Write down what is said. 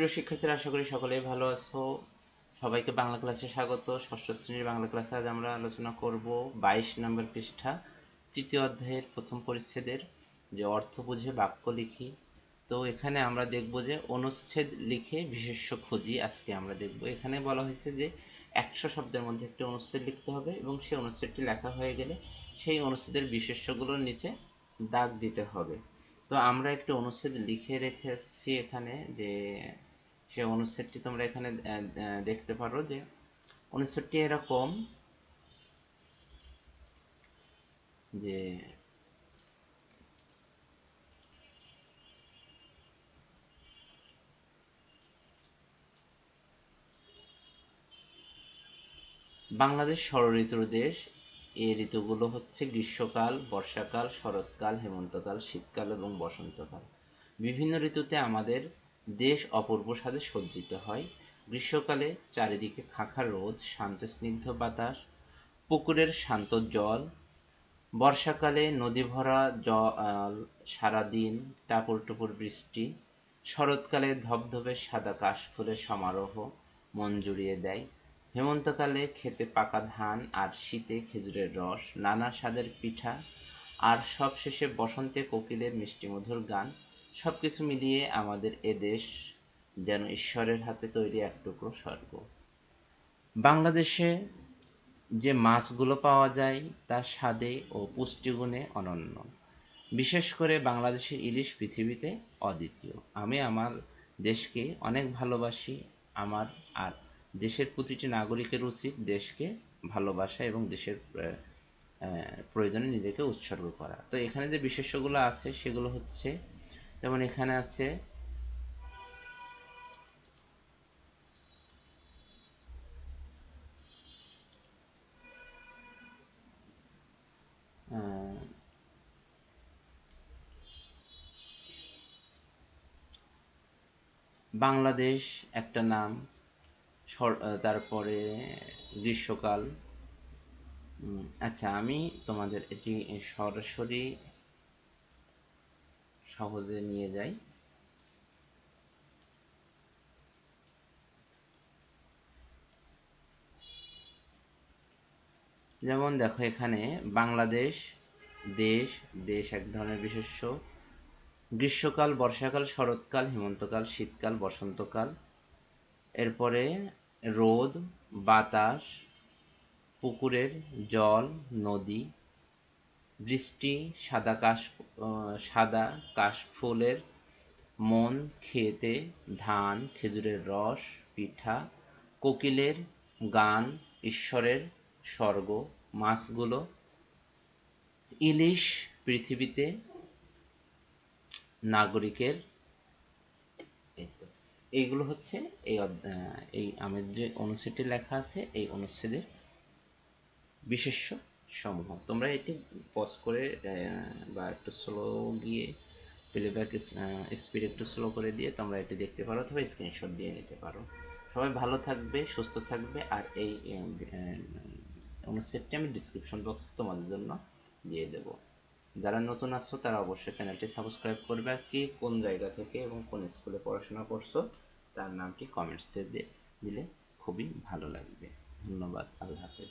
প্রিয় শিক্ষার্থীরা, আশা করি সকলেই ভালো আছো। সবাইকে বাংলা ক্লাসে স্বাগত। ষষ্ঠ শ্রেণির বাংলা ক্লাসে আজ আমরা আলোচনা করব বাইশ নম্বর পৃষ্ঠা, তৃতীয় অধ্যায়ের প্রথম পরিচ্ছেদের, যে অর্থ বুঝে বাক্য লিখি। তো এখানে আমরা দেখব যে অনুচ্ছেদ লিখে বিশেষ্য খুঁজি আজকে আমরা দেখব। এখানে বলা হয়েছে যে একশো শব্দের মধ্যে একটি অনুচ্ছেদ লিখতে হবে এবং সেই অনুচ্ছেদটি লেখা হয়ে গেলে সেই অনুচ্ছেদের বিশেষ্যগুলোর নিচে দাগ দিতে হবে। তো আমরা একটি অনুচ্ছেদ লিখে রেখেছি এখানে যে সে অনুচ্ছেদটি তোমরা এখানে দেখতে পারো যে অনুচ্ছেদটি এরকম যে বাংলাদেশ ষড়ঋতুর দেশ। এই ঋতুগুলো হচ্ছে গ্রীষ্মকাল, বর্ষাকাল, শরৎকাল, হেমন্তকাল, শীতকাল এবং বসন্তকাল। বিভিন্ন ঋতুতে আমাদের দেশ অপূর্ব স্বাদে সজ্জিত হয়। গ্রীষ্মকালে চারিদিকে খাঁখা রোদ, শান্ত স্নিগ্ধ বাতাস, পুকুরের শান্ত জল। বর্ষাকালে নদী ভরা জল সারাদিন টাপুর টুপুর বৃষ্টি। শরৎকালে ধবধবে সাদা কাশফুলের সমারোহ মন জুড়িয়ে দেয়। হেমন্তকালে খেতে পাকা ধান আর শীতে খেজুরের রস, নানা স্বাদের পিঠা, আর সবশেষে বসন্তে কোকিলের মিষ্টিমধুর গান। সব কিছু মিলিয়ে আমাদের এ দেশ যেন ঈশ্বরের হাতে তৈরি এক টুকরো স্বর্গ। বাংলাদেশে যে মাছগুলো পাওয়া যায় তা স্বাদে ও পুষ্টিগুণে অনন্য। বিশেষ করে বাংলাদেশের ইলিশ পৃথিবীতে অদ্বিতীয়। আমি আমার দেশকে অনেক ভালোবাসি, আমার আর দেশের প্রতিটি নাগরিকের উচিত দেশকে ভালোবাসা এবং দেশের প্রয়োজনে নিজেকে উৎসর্গ করা। তো এখানে যে বিশেষ্যগুলো আছে সেগুলো হচ্ছে যেমন এখানে আছে বাংলাদেশ একটা নাম তারপরে গ্রীষ্মকাল। আচ্ছা আমি তোমাদের এটি সরাসরি সহজে নিয়ে যাই। যেমন দেখো এখানে বাংলাদেশ, দেশ দেশ এক ধরনের বিশেষ্য। গ্রীষ্মকাল, বর্ষাকাল, শরৎকাল, হেমন্তকাল, শীতকাল, বসন্তকাল। এরপরে রোদ, বাতাস, পুকুরের জল, নদী বৃষ্টি সাদা কাশ সাদা কাশফুলের মন খেতে ধান, খেজুরের রস, পিঠা, কোকিলের গান, ঈশ্বরের স্বর্গ, মাছগুলো, ইলিশ পৃথিবীতে নাগরিকের এইগুলো হচ্ছে এই অধ্যায় এই আমাদের যে অনুচ্ছেদটি লেখা আছে, এই অনুচ্ছেদের বিশেষ্য। সমূহ তোমরা এটি পজ করে বা একটু স্লো গিয়ে প্লেব্যাক স্পিড একটু স্লো করে দিয়ে তোমরা এটি দেখতে পারো অথবা স্ক্রিনশট দিয়ে নিতে পারো। সবাই ভালো থাকবে, সুস্থ থাকবে আর এই অনুচ্ছেদটি আমি ডিসক্রিপশন বক্সে তোমাদের জন্য দিয়ে দেব। যারা নতুন আসছো তারা অবশ্যই চ্যানেলটি সাবস্ক্রাইব করবে আর কি কোন জায়গা থেকে এবং কোন স্কুলে পড়াশোনা করছ তার নামটি কমেন্টসে দিলে খুবই ভালো লাগবে। ধন্যবাদ, আল্লাহ হাফেজ।